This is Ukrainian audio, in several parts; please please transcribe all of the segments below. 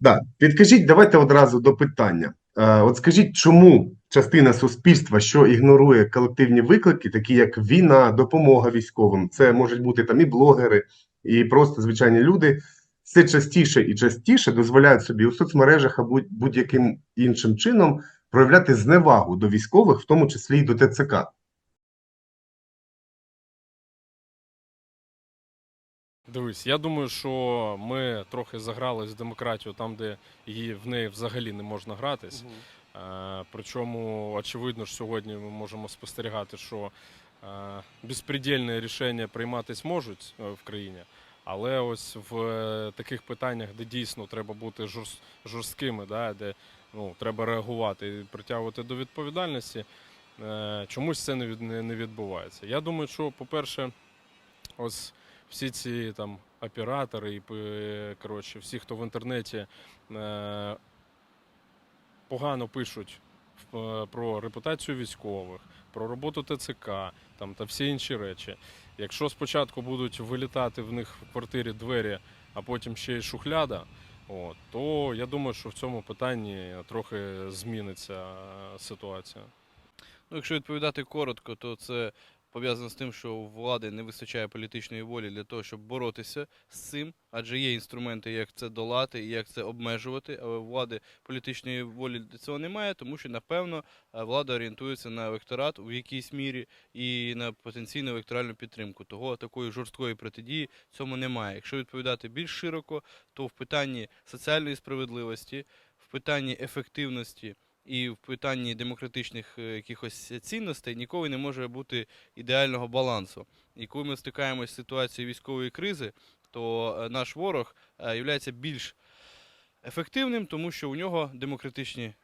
Да. Підкажіть, давайте одразу до питання. Е, От скажіть, чому частина суспільства, що ігнорує колективні виклики, такі як війна, допомога військовим, це можуть бути там і блогери, і просто звичайні люди, все частіше і частіше дозволяють собі у соцмережах або будь- будь-яким іншим чином проявляти зневагу до військових, в тому числі і до ТЦК. Дивись, я думаю, що ми трохи загрались в демократію там, де її в неї взагалі не можна гратись. Е, Причому, очевидно ж, сьогодні ми можемо спостерігати, що е, безпредельні рішення прийматись можуть е, в країні, але ось в е, таких питаннях, де дійсно треба бути жорст- жорсткими, да, де ну, треба реагувати і притягувати до відповідальності, е, чомусь це не, від, не, не відбувається. Я думаю, що, по-перше, ось всі ці там оператори і е, коротше, всі, хто в інтернеті е, погано пишуть е, про репутацію військових, про роботу ТЦК там, та всі інші речі. Якщо спочатку будуть вилітати в них в квартирі двері, а потім ще й шухляда, от, то я думаю, що в цьому питанні трохи зміниться е, ситуація. Ну, якщо відповідати коротко, то це пов'язано з тим, що у влади не вистачає політичної волі для того, щоб боротися з цим, адже є інструменти, як це долати і як це обмежувати. Але влади політичної волі для цього немає, тому що напевно е, влада орієнтується на електорат у якійсь мірі і на потенційну електоральну підтримку. Того такої жорсткої протидії цьому немає. Якщо відповідати більш широко, то в питанні соціальної справедливості, в питанні ефективності і в питанні демократичних е, якихось цінностей ніколи не може бути ідеального балансу. І коли ми стикаємося з ситуацією військової кризи, то е, наш ворог є більш ефективним, тому що у нього демократичні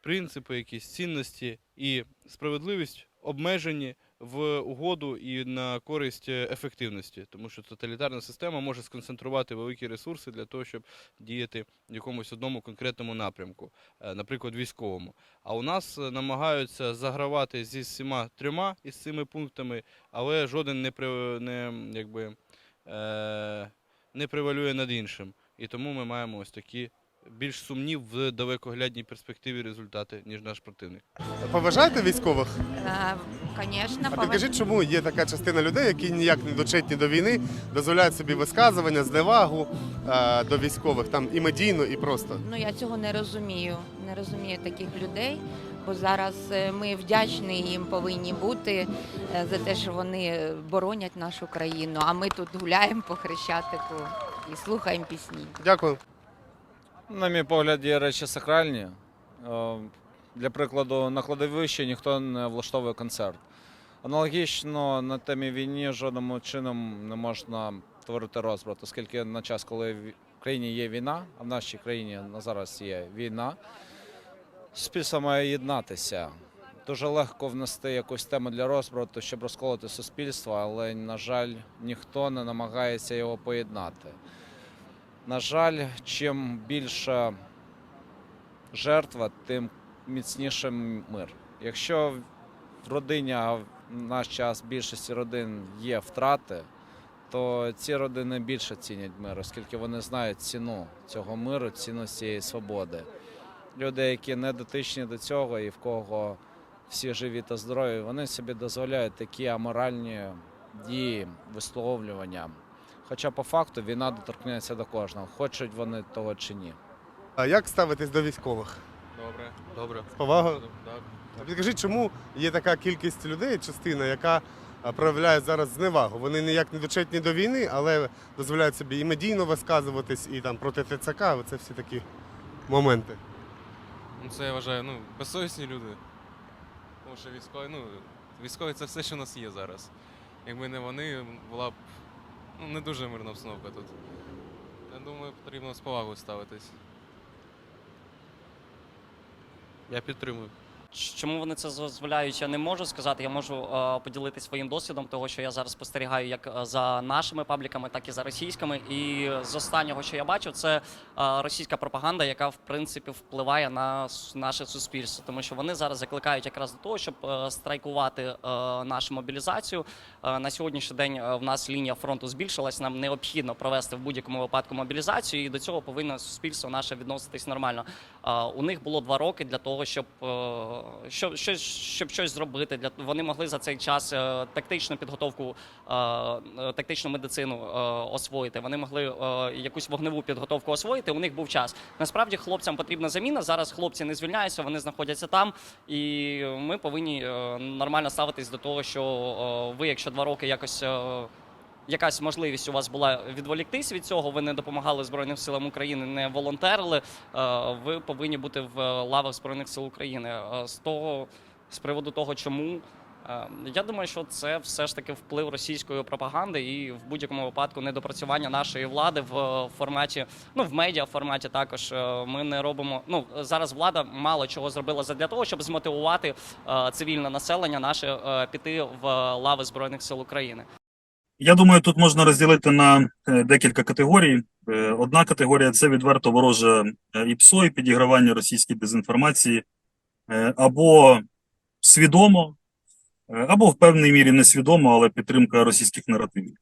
принципи, якісь цінності і справедливість обмежені в угоду і на користь е, ефективності, тому що тоталітарна система може сконцентрувати великі ресурси для того, щоб діяти в якомусь одному конкретному напрямку, е, наприклад, військовому. А у нас е, намагаються загравати зі всіма трьома із цими пунктами, але жоден не, при- не, якби, не превалює над іншим. І тому ми маємо ось такі більш сумні в далекоглядній перспективі результати, ніж наш противник. Поважаєте військових? Звісно, А підкажіть, чому є така частина людей, які ніяк не дочетні до війни, дозволяють собі висказування, зневагу е, до військових, там і медійно, і просто. Ну я цього не розумію. Не розумію таких людей, бо зараз е, ми вдячні їм повинні бути е, за те, що вони боронять нашу країну. А ми тут гуляємо по хрещатику і слухаємо пісні. Дякую. На мій погляд, є речі сакральні. Е, Для прикладу, на кладовищі ніхто не влаштовує концерт. Аналогічно на темі війни жодним чином не можна творити розбрат, оскільки на час, коли в країні є війна, а в нашій країні на зараз є війна, суспільство має єднатися. Дуже легко внести якусь тему для розбрату, щоб розколоти суспільство, але, на жаль, ніхто не намагається його поєднати. На жаль, чим більша жертва, тим міцніше мир. Якщо в родині, в наш час більшості родин є втрати, то ці родини більше цінять мир, оскільки вони знають ціну цього миру, ціну цієї свободи. Люди, які не дотичні до цього і в кого всі живі та здорові, вони собі дозволяють такі аморальні дії, висловлювання. Хоча по факту війна доторкнеться до кожного, хочуть вони того чи ні. А як ставитесь до військових? Добре, добре. З повагою? Так. А Підкажіть, чому є така кількість людей, частина, яка проявляє зараз зневагу? Вони ніяк не дочетні до війни, але дозволяють собі і медійно висказуватись, і там проти ТЦК. Оце всі такі моменти. Ну, це я вважаю, ну, безсовісні люди. Тому що військові, ну, військові це все, що у нас є зараз. Якби не вони, була б не дуже мирна обстановка тут. Я думаю, потрібно з повагою ставитись. Я підтримую. Чому вони це дозволяють, я не можу сказати. Я можу е, поділитися своїм досвідом, того що я зараз спостерігаю як е, за нашими пабліками, так і за російськими. І з останнього, що я бачу, це е, російська пропаганда, яка в принципі впливає на наше суспільство, тому що вони зараз закликають якраз до того, щоб страйкувати нашу мобілізацію. На сьогоднішній день в нас лінія фронту збільшилась. Нам необхідно провести в будь-якому випадку мобілізацію, і до цього повинно суспільство наше відноситись нормально. У них було два роки для того, щоб, щоб, щось, щоб щось зробити. Для вони могли за цей час е, тактичну підготовку, е, е, тактичну медицину освоїти. Вони могли якусь вогневу підготовку освоїти. У них був час. Насправді хлопцям потрібна заміна. Зараз хлопці не звільняються, вони знаходяться там, і ми повинні нормально ставитись до того, що ви, якщо два роки якось. Якась можливість у вас була відволіктись від цього. Ви не допомагали Збройним силам України, не волонтерили. е, Ви повинні бути в лавах Збройних сил України. Е, З того з приводу того, чому е, я думаю, що це все ж таки вплив російської пропаганди і в будь-якому випадку недопрацювання нашої влади в форматі, ну в медіа форматі також ми не робимо. Ну зараз влада мало чого зробила для того, щоб змотивувати цивільне населення наше піти в лави Збройних сил України. Я думаю, тут можна розділити на е, декілька категорій. Е, Одна категорія це відверто вороже е, ІПСО і підігравання російській дезінформації, або свідомо, або в певній мірі несвідомо, але підтримка російських наративів.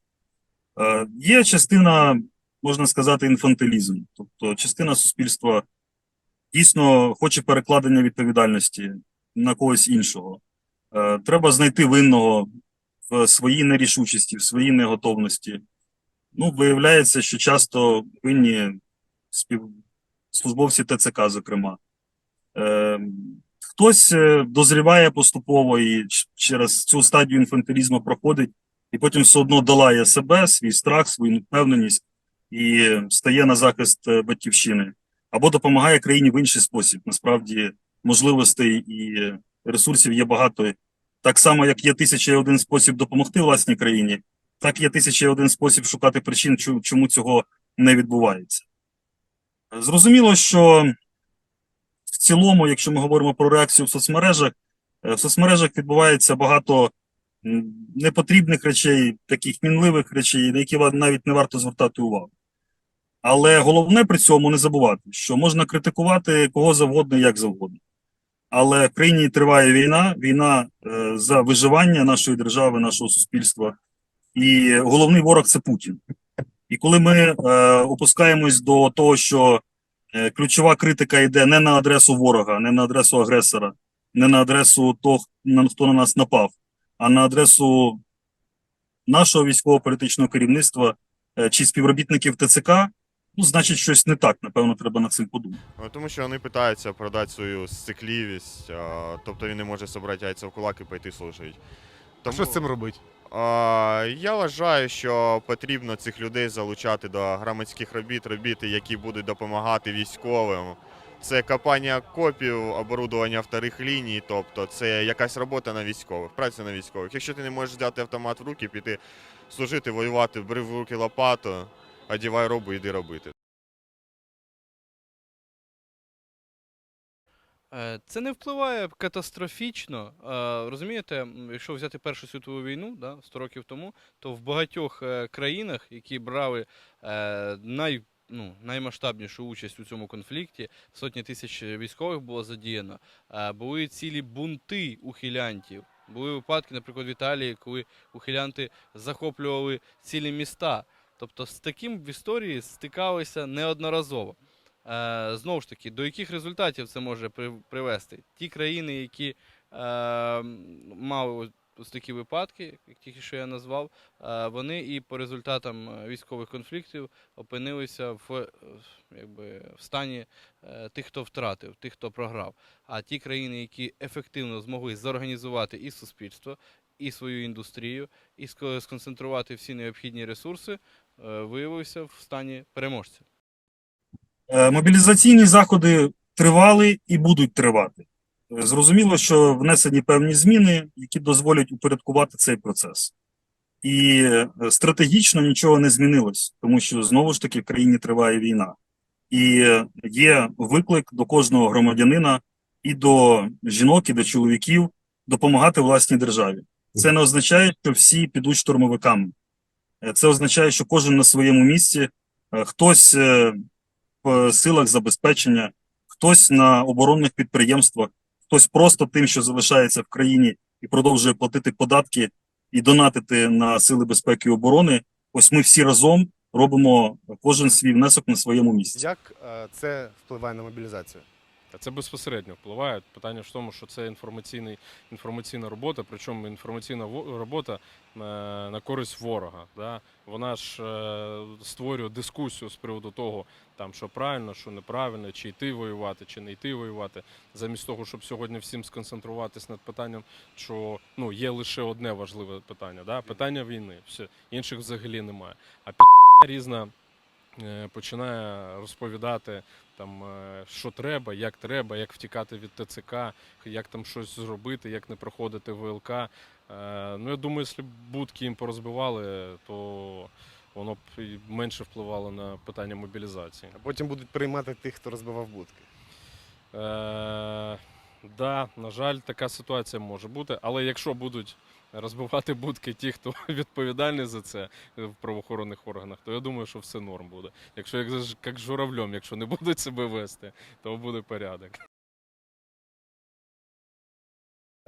Є частина, можна сказати, інфантилізму, тобто частина суспільства дійсно хоче перекладення відповідальності на когось іншого. Треба знайти винного в своїй нерішучості, в своїй неготовності. Ну, виявляється, що часто винні службовці ТЦК, зокрема. Е, хтось дозріває поступово і через цю стадію інфантилізму проходить, і потім все одно долає себе, свій страх, свою невпевненість і стає на захист е, батьківщини. Або допомагає країні в інший спосіб. Насправді, можливостей і ресурсів є багато. Так само, як є тисяча і один спосіб допомогти власній країні, так є тисяча і один спосіб шукати причин, чому цього не відбувається. Зрозуміло, що в цілому, якщо ми говоримо про реакцію в соцмережах, е, в соцмережах відбувається багато непотрібних речей, таких мінливих речей, на які навіть не варто звертати увагу. Але головне при цьому не забувати, що можна критикувати кого завгодно, і як завгодно. Але в країні триває війна, війна е, за виживання нашої держави, нашого суспільства. І головний ворог це Путін. І коли ми е, опускаємось до того, що е, ключова критика йде не на адресу ворога, не на адресу агресора, не на адресу того, хто на нас напав, а на адресу нашого військово-політичного керівництва чи співробітників ТЦК, ну, значить, щось не так. Напевно, треба над цим подумати. Ну, Тому що вони питаються продати свою сцикливість, а, тобто він не може зібрати яйця в кулак і пойти служити. А що з цим робити? А, я вважаю, що потрібно цих людей залучати до громадських робіт, робіт, які будуть допомагати військовим. Це копання копів, оборудування вторих ліній, тобто це якась робота на військових, праця на військових. Якщо ти не можеш взяти автомат в руки, піти служити, воювати, бери в руки лопату, одівай робу, іди робити. Е, Це не впливає катастрофічно. Е, Розумієте, якщо взяти Першу світову війну да, 100 років тому, то в багатьох е, країнах, які брали най, ну, наймасштабнішу участь у цьому конфлікті, сотні тисяч військових було задіяно, були цілі бунти ухилянтів. Були випадки, наприклад, в Італії, коли ухилянти захоплювали цілі міста. Тобто з таким в історії стикалися неодноразово. Е, знову ж таки, до яких результатів це може привести? Ті країни, які е, мали ось- такі випадки, як тільки що я назвав, е, вони і по результатам е, військових конфліктів опинилися в, е, якби, в стані е, тих, хто втратив, тих, хто програв. А ті країни, які ефективно змогли зорганізувати і суспільство, і свою індустрію, і сконцентрувати всі необхідні ресурси, е, виявилися в стані переможця. Е, Мобілізаційні заходи тривали і будуть тривати. Зрозуміло, що внесені певні зміни, які дозволять упорядкувати цей процес. І е, стратегічно нічого не змінилось, тому що знову ж таки в країні триває війна. І є виклик до кожного громадянина і до жінок, і до чоловіків допомагати власній державі. Це не означає, що всі підуть штурмовиками. Е, Це означає, що кожен на своєму місці, е, хтось е, в силах забезпечення, хтось на оборонних підприємствах, хтось просто тим, що залишається в країні і продовжує платити податки і донатити на сили безпеки і оборони. Ось ми всі разом робимо кожен свій внесок на своєму місці. Як це впливає на мобілізацію? Це безпосередньо впливає. Питання в тому, що це інформаційний, інформаційна робота, причому інформаційна робота е, на користь ворога. Да? Вона ж е, створює дискусію з приводу того, там, що правильно, що неправильно, чи йти воювати, чи не йти воювати. Замість того, щоб сьогодні всім сконцентруватись над питанням, що ну, є лише одне важливе питання, да? питання війни. Все, інших взагалі немає. А пі***а різна е, починає розповідати там, е, що треба, як треба, як втікати від ТЦК, як там щось зробити, як не проходити ВЛК. Е, Ну, я думаю, якщо б будки їм порозбивали, то воно б менше впливало на питання мобілізації. А потім будуть приймати тих, хто розбивав будки. Е, да, на жаль, така ситуація може бути, але якщо будуть розбивати будки ті, хто відповідальний за це в правоохоронних органах, то я думаю, що все норм буде. Якщо як, як з журавлем, якщо не будуть себе вести, то буде порядок.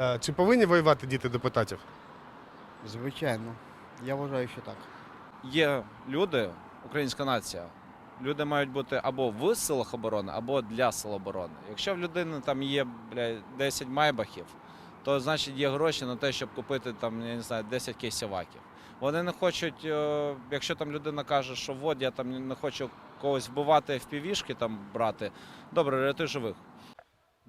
Е, Чи повинні воювати діти депутатів? Звичайно, я вважаю, що так. Є люди, українська нація. Люди мають бути або в силах оборони, або для сил оборони. Якщо в людини там є бля, 10 майбахів, то значить є гроші на те, щоб купити там, я не знаю, 10 кейсіваків. Вони не хочуть, е, якщо там людина каже, що от я там не хочу когось вбивати в півішки там брати, добре, рятуй живих.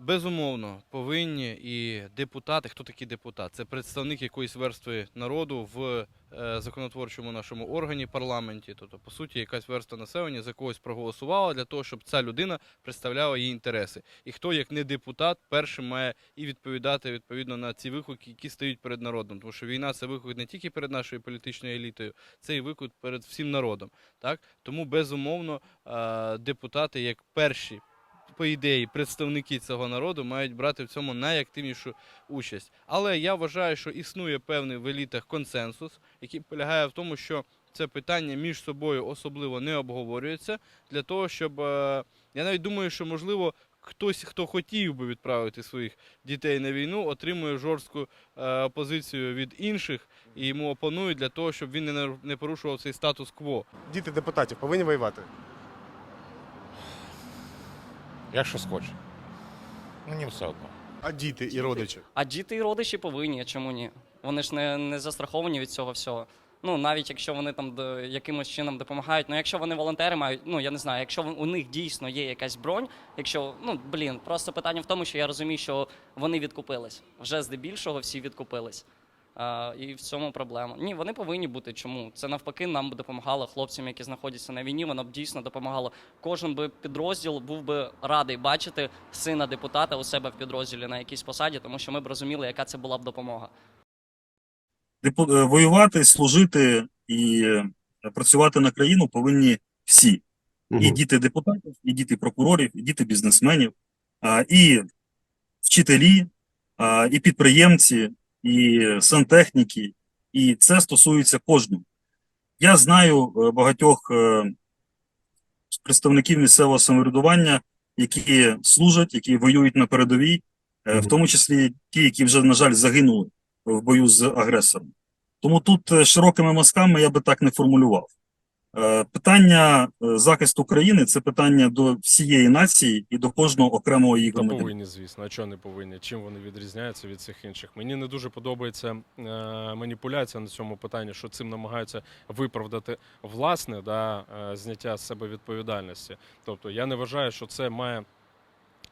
Безумовно, повинні і депутати. Хто такий депутат? Це представник якоїсь верстви народу в е, законотворчому нашому органі парламенті. Тобто, по суті, якась верства населення за когось проголосувала для того, щоб ця людина представляла її інтереси. І хто, як не депутат, першим має і відповідати відповідно на ці виклики, які стають перед народом. Тому що війна це виклик не тільки перед нашою політичною елітою, це і виклик перед всім народом. Так тому безумовно е, депутати, як перші по ідеї, представники цього народу мають брати в цьому найактивнішу участь. Але я вважаю, що існує певний в елітах консенсус, який полягає в тому, що це питання між собою особливо не обговорюється для того, щоб е, я навіть думаю, що можливо. Хтось, хто хотів би відправити своїх дітей на війну, отримує жорстку е, позицію від інших і йому опонують для того, щоб він не, не порушував цей статус-кво. Діти депутатів повинні воювати. Якщо схоче. Мені все одно. А діти і родичі. А діти і родичі повинні, чому ні? Вони ж не, не застраховані від цього всього. Ну, навіть якщо вони там до- якимось чином допомагають. Ну, якщо вони волонтери мають, ну я не знаю, якщо у них дійсно є якась бронь, якщо, ну блін, просто питання в тому, що я розумію, що вони відкупились. Вже здебільшого всі відкупились. І в цьому проблема. Ні, вони повинні бути. Чому? Це навпаки нам би допомагало хлопцям, які знаходяться на війні. Воно б дійсно допомагало. Кожен би підрозділ був би радий бачити сина депутата у себе в підрозділі на якійсь посаді, тому що ми б розуміли, яка це була б допомога. Депу- е, Воювати, служити і е, працювати на країну повинні всі. І діти депутатів, і діти прокурорів, і діти бізнесменів, і вчителі, і підприємці, і сантехніки. І це стосується кожного. Я знаю е, багатьох е, представників місцевого самоврядування, які служать, які воюють на передовій, е, в тому числі ті, які вже, на жаль, загинули в бою з агресором. Тому тут широкими мазками я би так не формулював. Е, Питання е, захисту країни це питання до всієї нації і до кожного окремого її громадянина. повинні, звісно. А чого не повинні? Чим вони відрізняються від всіх інших? Мені не дуже подобається е, маніпуляція на цьому питанні, що цим намагаються виправдати власне да, е, зняття з себе відповідальності. Тобто я не вважаю, що це має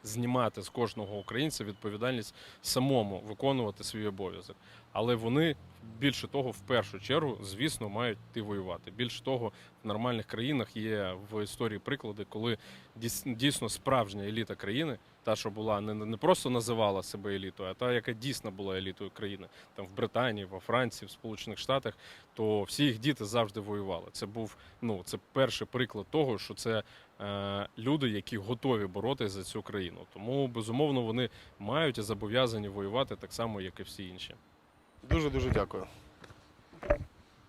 знімати з кожного українця відповідальність самому виконувати свій обов'язок. Але вони більше того, в першу чергу, звісно, мають йти воювати. Більше того, в нормальних країнах є в історії приклади, коли дійс- дійсно справжня еліта країни, та, що була не, не просто називала себе елітою, а та, яка дійсно була елітою країни, там в Британії, во Франції, в Сполучених Штатах, то всі їх діти завжди воювали. Це був ну це перший приклад того, що це е, люди, які готові боротися за цю країну. Тому безумовно вони мають і зобов'язані воювати так само, як і всі інші. Дуже дуже дякую.